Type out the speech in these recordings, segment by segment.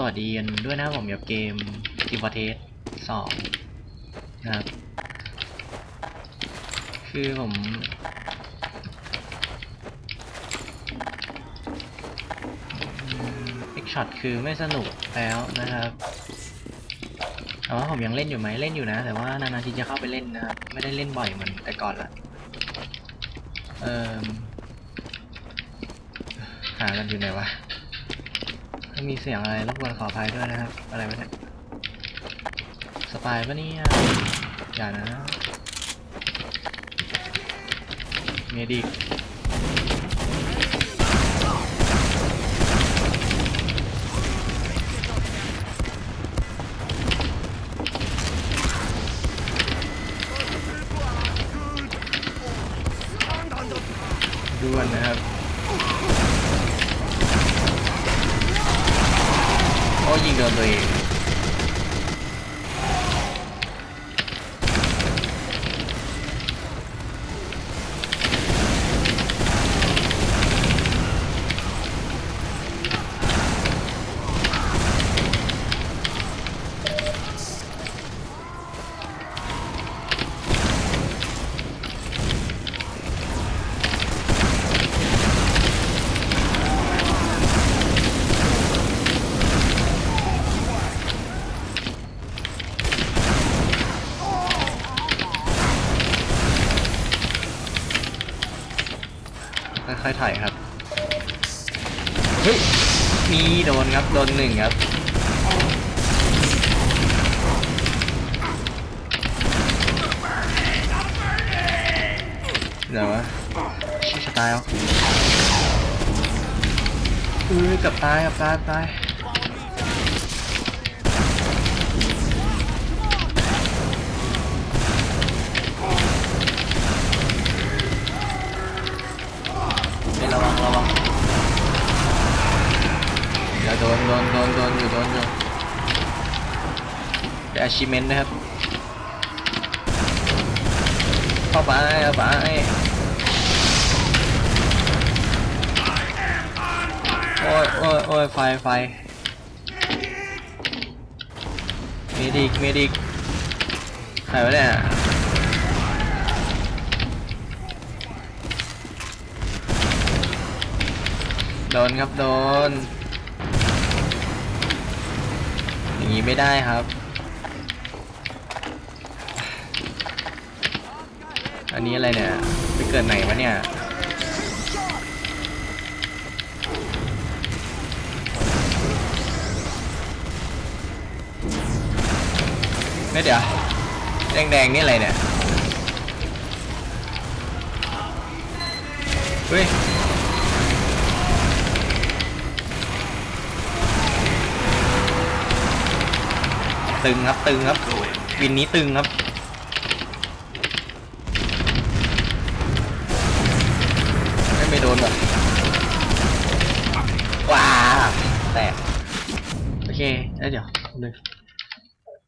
สวัสดีกันด้วยนะผมกับเกม t i m p o r t a s 2นะครับ คือผม เอ็กช็อตคือไม่สนุกแล้วนะครับแต่ว่าผมยังเล่นอยู่ไหมเล่นอยู่นะ แต่ว่านานๆทีจะเข้าไปเล่นนะครับ ไม่ได้เล่นบ่อยเหมือนแต่ก่อนละเออหากันอยู่ไหนวะ ถ้ามีเสียงอะไรรบกวนขออภัยด้วยนะครับ อะไรวะเนี่ยสปายปะเนี่ยอย่านะเมดิก ค่อยๆถครับ เฮ้ย มีโดนครับ โดนหนึ่งครับ เดี๋ยววะชิสตายเอาเอ้ยเกับตายเกับตายเกับตาย นโดนอยู่โดนอยู่เดี๋ยว achievement นะครับ เข้าไปเข้าไปโอ้ยโอ้ยโอ้ยไฟไฟเมดิกเมดิกใครวะเนี่ยโดนครับโดน อย่างนี้ไม่ได้ครับ อันนี้อะไรเนี่ยไปเกิดไหนวะเนี่ยไม่เดี๋ยวแดงๆนี่อะไรเนี่ย เฮ้ย ตึงครับตึงครับวินนี้ตึงครับไม่ไม่โดนแบบว้าแตกโอเคแล้วเดี๋ยวหนึ่ง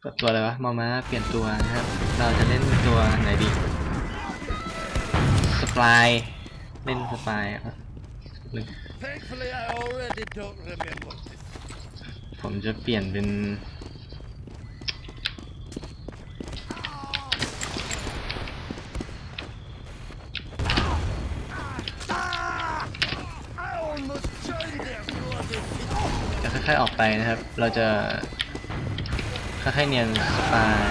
กดตัวอะไรวะมามาเปลี่ยนตัวนะครับ เราจะเล่นตัวไหนดีสปายเล่นสปายครับหนึ่ง Thankfully, I already don't remember this. ผมจะเปลี่ยนเป็น ค่อยๆออกไปนะครับ เราจะค่อยๆเนียนสปาย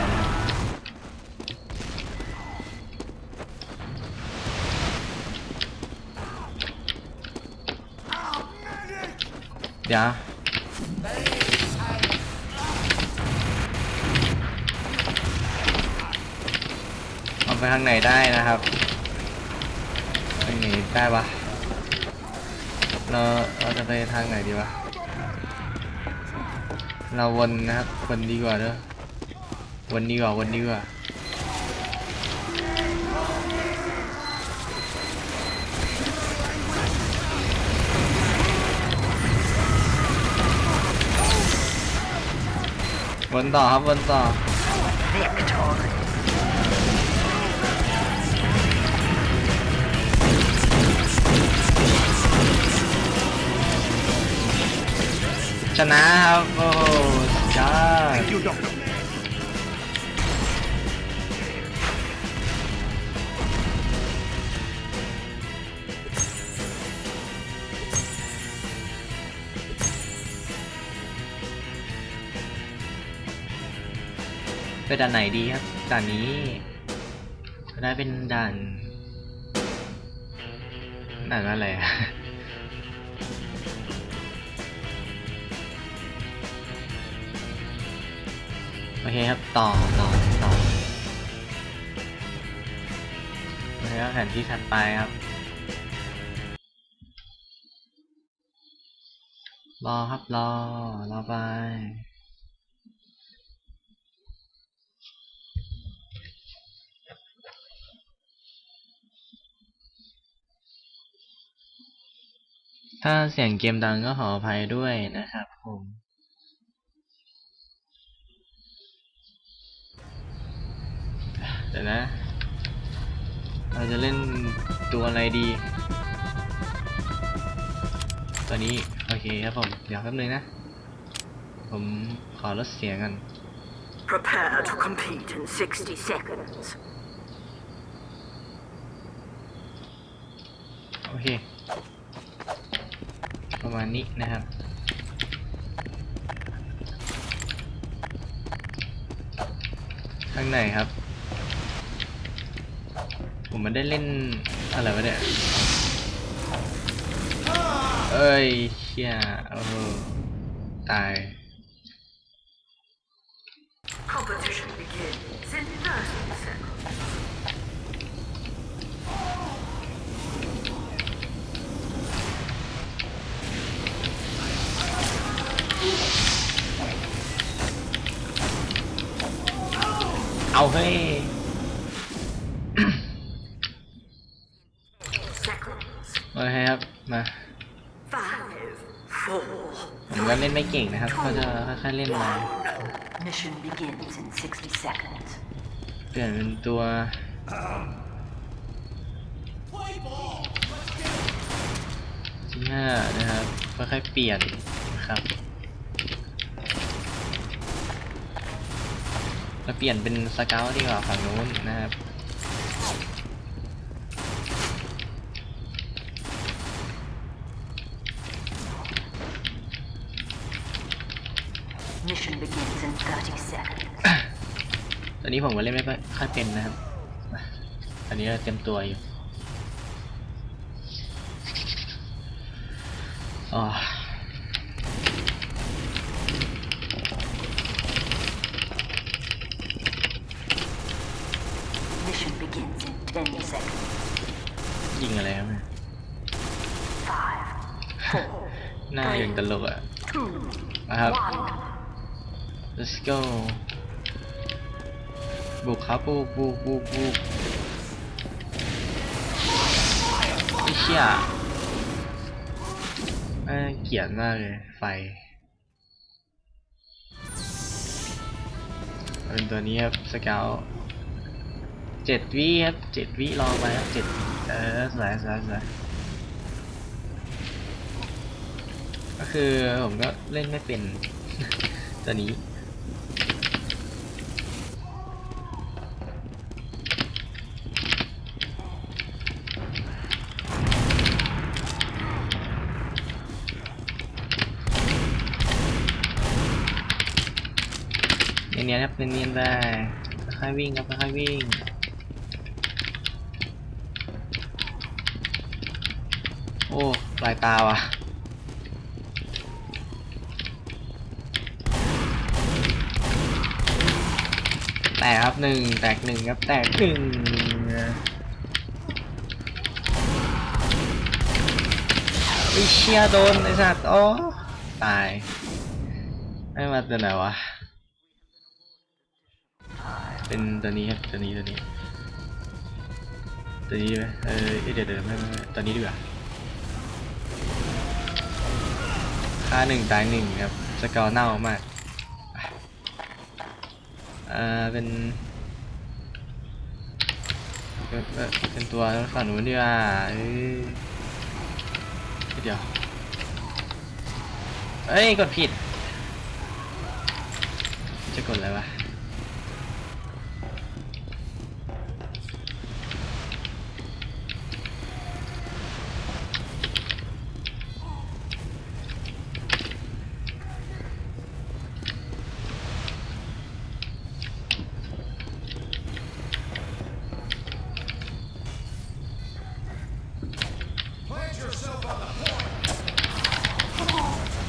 เดี๋ยวออกไปทางไหนได้นะครับทางไหนได้ปะเราเราจะไปทางไหนดีวะ เราวนนะครับวนดีกว่าเด้อวนดีกว่าวนดีกว่าวนต่อครับวนต่อ ชนะครับโอ้โหสุดยอด Thank you, Doctor. ไปด่านไหนดีครับด่านนี้ได้เป็นด่านด่านอะไรอะ เคครับ ต่อต่อต่อโอเคครับแผนที่ถัดไปครับรอครับรอรอไปถ้าเสียงเกมดังก็ขออภัยด้วยนะครับผม เดี๋ยวนะ เราจะเล่นตัวอะไรดีตัวนี้ โอเคครับผม เดี๋ยวแป๊บนึงนะ ผมขอลดเสียงกัน Prepare to compete in 60 seconds. โอเค ประมาณนี้นะครับข้างในครับ ผมมันได้เล่นอะไรวะเนี่ย เอ้ยเชี่ยโอ้โหตาย Competition begins in 30 seconds. เอาเฮ้ย Seconds. โอเคครับ มา Five, four, ผมก็เล่น ไม่เก่งนะครับเขาจะค่อยๆเล่นมา Mission begins in 60 seconds. เปลี่ยนเป็นตัวที่ห้านะครับค่อยๆเปลี่ยนนะครับมาเปลี่ยนเป็นสเกลดีกว่าฝั่งนู้นนะครับ Mission begins in 30 seconds. ตอ นนี้ผมก็เล่นไม่ค่อยเป็นนะครับมาตอนนี้เราเต็มตัวอยู่อ๋อ Mission begins in 10 seconds. ยิงอะไรครับเนี่ย Five, four, หน้าอย่างตลกอะ two, นะครับ one. let's go บุกครับบุกบุกบุกบุกไอ้เชี่ยแม่งเกลียดมากเลยไฟเป็นตัวนี้ครับสเกลเจ็ดวิครับเจ็ดวิรอไปครับเจ็ดวิเออสวยสวยสวยก็คือผมก็เล่นไม่เป็น ตัวนี้ เนียนๆครับเนียนได้ค่อยวิ่งครับค่อยวิ่งโอ้ปลายตาว่ะแตกครับหนึ่งแตกหนึ่งครับแตกหนึ่งวิเชียโดนไอสัตว์โอ้ตายไม่มาตัวไหนวะ เป็นตัวนี้ครับตัวนี้ตัวนี้ตัวนี้ไหมเออเดี๋ยวเดี๋ยวไม่ไม่ตัวนี้ดีกว่าค่าหนึ่งตายหนึ่งครับสกอร์เน่ามากอ่าเป็นเป็นเป็นเป็นตัวฝั่งนู้นดีกว่าเอ้ยเดี๋ยวเอ้ย กดผิด จะกดอะไรวะ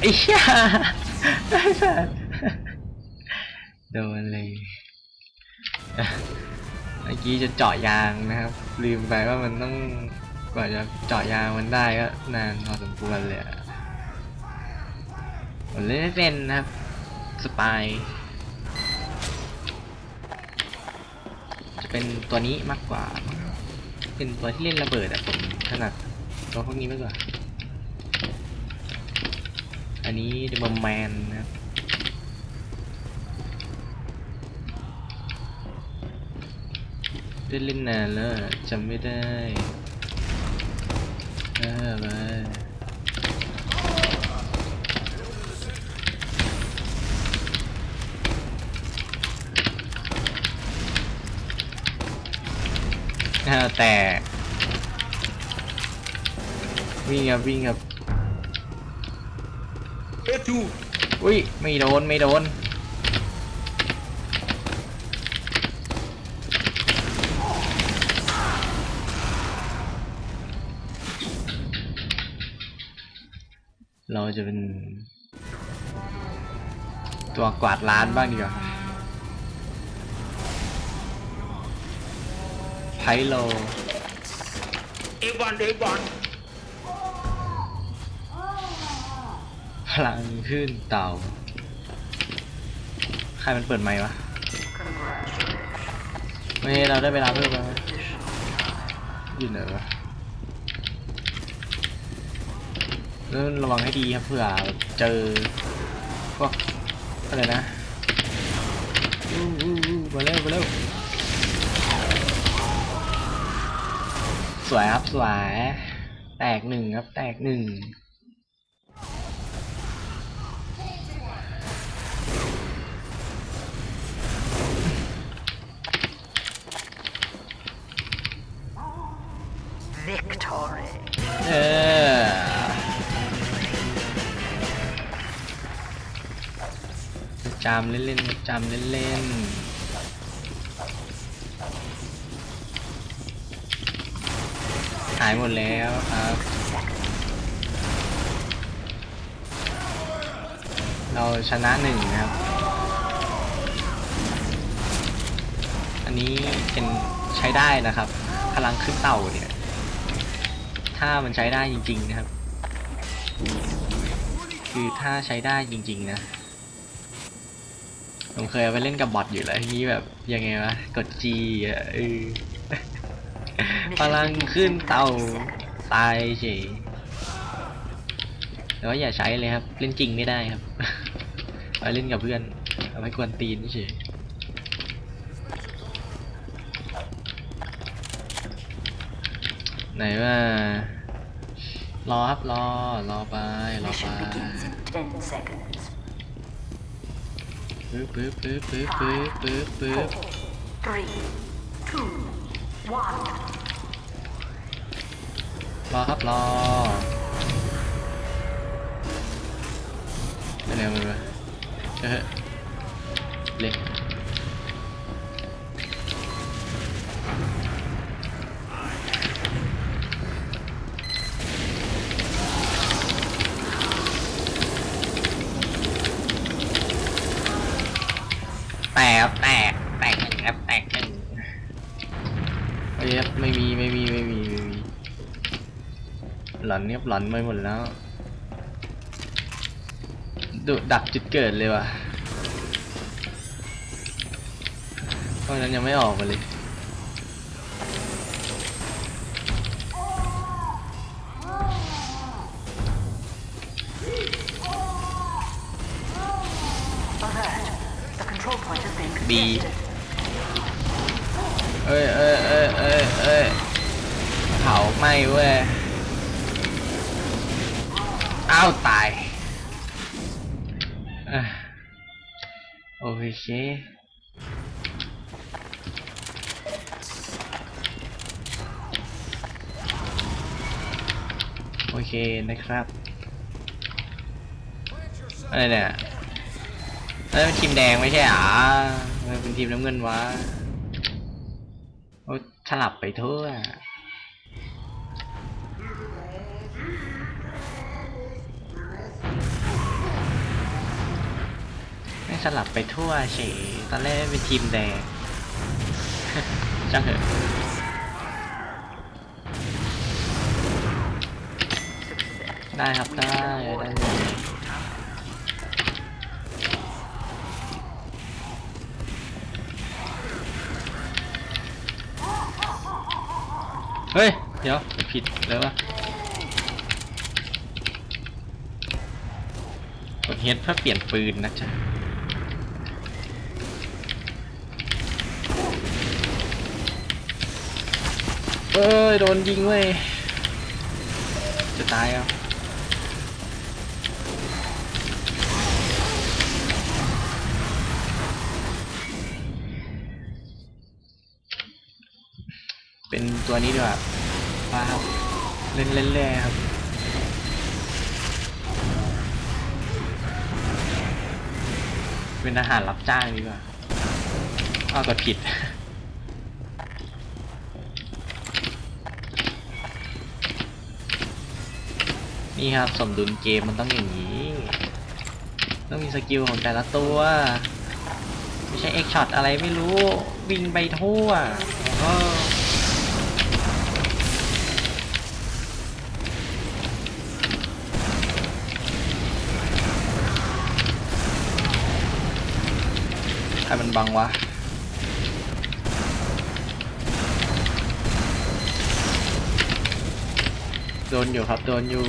ไอ้ เหี้ยไอ้สัสโดนเลยเมื่อกี้จะเจาะยางนะครับ ลืมไปว่ามันต้องกว่าจะเจาะยางมันได้ก็นานพอสมควรเลยผมเล่นไม่เป็นนะครับ สปาย จะเป็นตัวนี้มากกว่า เป็นตัวที่เล่นระเบิดอะผมถนัดตัวพวกนี้มากกว่า อันนี้เดมอมแมนนะครับได้เล่นนานแล้วจำไม่ได้เออมาอ่าแต่วิ่งครับวิ่งครับ Dead อุ้ยไม่โดนไม่โดน เราจะเป็น ตัวกวาดล้านบ้างดีกว่าไพโลเอวอนเอวอน พลังขึ้นเต่า ใครมันเปิดไมค์วะไม่เราได้เวลาเพิ่มแล้วไหมอยู่ไหนวะแล้วระวังให้ดีครับเผื่อเจอพวกอะไรนะอู้อู้อู้มาเร็วมาเร็วสวยครับสวยแตกหนึ่งครับแตกหนึ่ง เออจามเล่นๆจามเล่นๆหายหมดแล้วครับ เราชนะหนึ่งนะครับ อันนี้เป็นใช้ได้นะครับ พลังขึ้นเต่าเนี่ย ถ้ามันใช้ได้จริง ๆ นะครับ คือถ้าใช้ได้จริง ๆ นะผมเคยเอาไปเล่นกับบอทอยู่แล้วทีนี้แบบยังไงวะกด G อะเออพลังขึ้นเต่าตายเฉยแต่ว่าอย่าใช้เลยครับ เล่นจริงไม่ได้ครับเอาเล่นกับเพื่อนเอาไว้กวนตีนเฉย ไหนว่ารอครับรอรอไปรอไป Mission begins in 10 seconds. ปึ๊บปึ๊บปึ๊บปึ๊บปึ๊บปึ๊บปึ๊บ Three, two, one. รอครับรอไปเร็วไปเออเลย แล้วแตกแตกหนึ่งครับแตกหนึ่งเฮ้ยครับไม่มีไม่มีไม่มีไม่มีหลอนเนี่ยหลอนไปหมดแล้วดุดักจุดเกิดเลยว่ะเพราะฉะนั้นยังไม่ออกมาเลย point has been B. contested. เอ้ยเอ้ยเอ้ยเอ้ยเอ้ยเผาไหม้เว้ยอ้าวตายอโอเคโอเคนะครับอะไรเนี่ยเอ้ยเป็นทีมแดงไม่ใช่หรอ ไมเป็นทีมน้ำเงินวะโอ้สลับไปทั่วไม่สลับไปทั่วเฉยตอนแรกเป็นทีมแดงช่างเถอะได้ครับได้ได้เลย เฮ้ย เดี๋ยวผิดเลยวะกดเฮดเพื่อเปลี่ยนปืนนะจ๊ะเอ้ย โดนยิงเว้ยจะตายอะ ตัวนี้ดีกว่าว้าวเล่นเล่นเล่ครับ เป็นอาหารรับจ้างดีกว่าอ้าวกดผิด นี่ครับสมดุลเกมมันต้องอย่างนี้ ต้องมีสกิลของแต่ละตัวไม่ใช่เอ็กช็อตอะไรไม่รู้ วิ่งไปทั่วเออใรมันบังวะโดนอยู่ครับโดนอยู่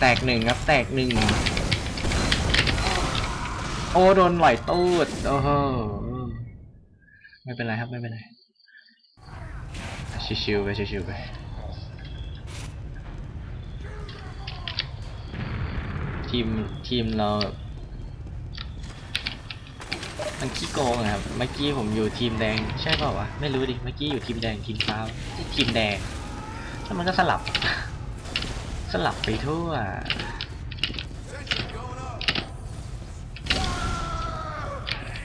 แตกหนึ่งครับแตกหนึ่งโอ้โดนไหลตูดโอ้โหไม่เป็นไรครับไม่เป็นไร ชิวๆไปชิวๆไปทีมทีมเรามันขี้โกงอะครับ เมื่อกี้ผมอยู่ทีมแดง ใช่เปล่าวะ ไม่รู้ดิ เมื่อกี้อยู่ทีมแดงทีมฟ้าทีมแดง แล้วมันก็สลับ สลับไปทั่ว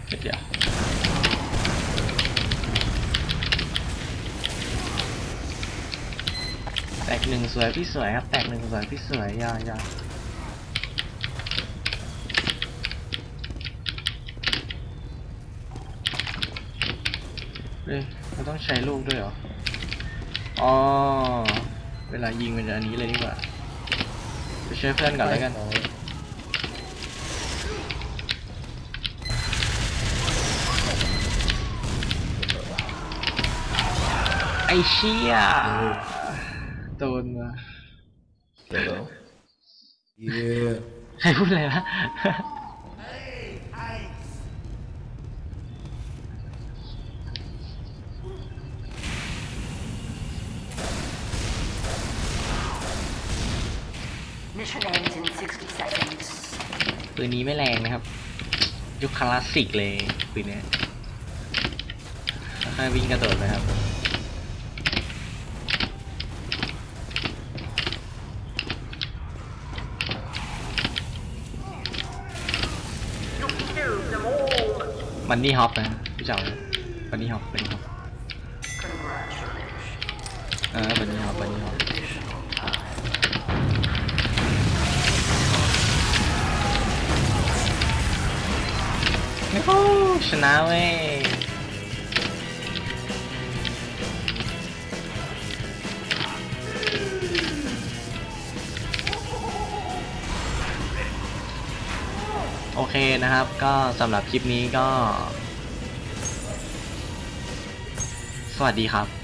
เดี๋ยวแตก หนึ่งสวยพี่สวยครับ แตกหนึ่งสวยพี่สวยยอยอเฮ้ยเราต้องใช้ลูกด้วยเหรอ อ๋อ เวลายิงมันจะอันนี้เลยดีกว่า ไปช่วยเพื่อนก่อนแล้วกันไอเชี่ย โดนมา Hello. Yeah. ใครพูดอะไรนะ Mission ends in 60 seconds. ปืนนี้ไม่แรงนะครับ ยุคคลาสสิกเลยปืนเนี้ยค่อยๆวิ่งกระโดดนะครับ มันนี่ฮอปนะพี่เจ้ามันนี่ฮอปมันนี่ฮอปเออมันนี่ฮอปมันนี่ฮอปโอ้ชนะเว้ย โอเคนะครับ ก็สำหรับคลิปนี้ก็ สวัสดีครับ